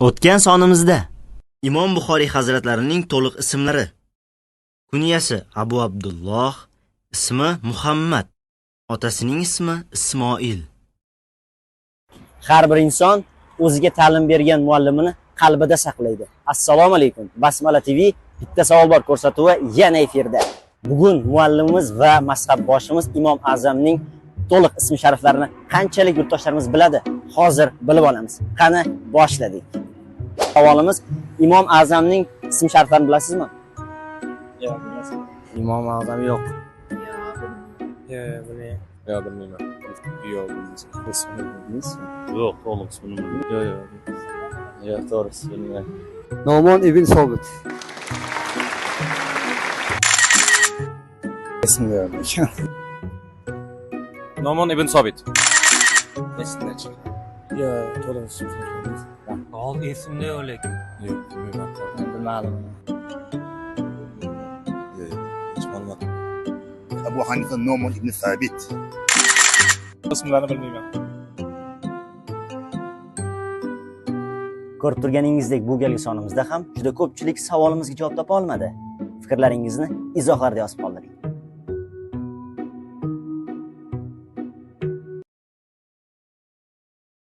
O'tgan sonimizda Imom Buxoriy hazratlarining to'liq ismlari. Kunyasi Abu Abdulloh, ismi Muhammad, otasining ismi Ismoil. Har bir inson o'ziga ta'lim bergan muallimini qalbida saqlaydi. Assalomu alaykum. Basmala TV bitta savol bor ko'rsatuvi yana efirda. Bugun muallimimiz va mazhabboshimiz Imom Azamning to'liq ism shariflarini qanchalik yurtdoshlarimiz biladi? Hozir bilib olamiz. Qani boshladik. Savolimiz Imom Azamning ism shariflarini bilasizmi? Yo'q, bilmasam. Imom Azam yo'q. Yo'q, bilmayman. Yo'q, bilmayman. Yo'q, bilmayman. Ismini bilmaysizmi? Yo'q, to'liq ismini bilmayman. Yo'q, yo'q. Yo'q, to'g'risi bilmayman. Noman ibn Sobit. Esimda yo'q. Nomon ibn Sobit. Esimdan chiqdi. Yo'q, to'liq ismini ekan hozir esimda yo'q lekin yo'q bilmadim hech ma'lumot abu hanifa nomon ibn sabit ismlarini bilmayman ko'rib turganingizdek bu galgi sonimizda ham juda ko'pchilik savolimizga javob topa olmadi. Fikrlaringizni izohlarda yozib qoldiring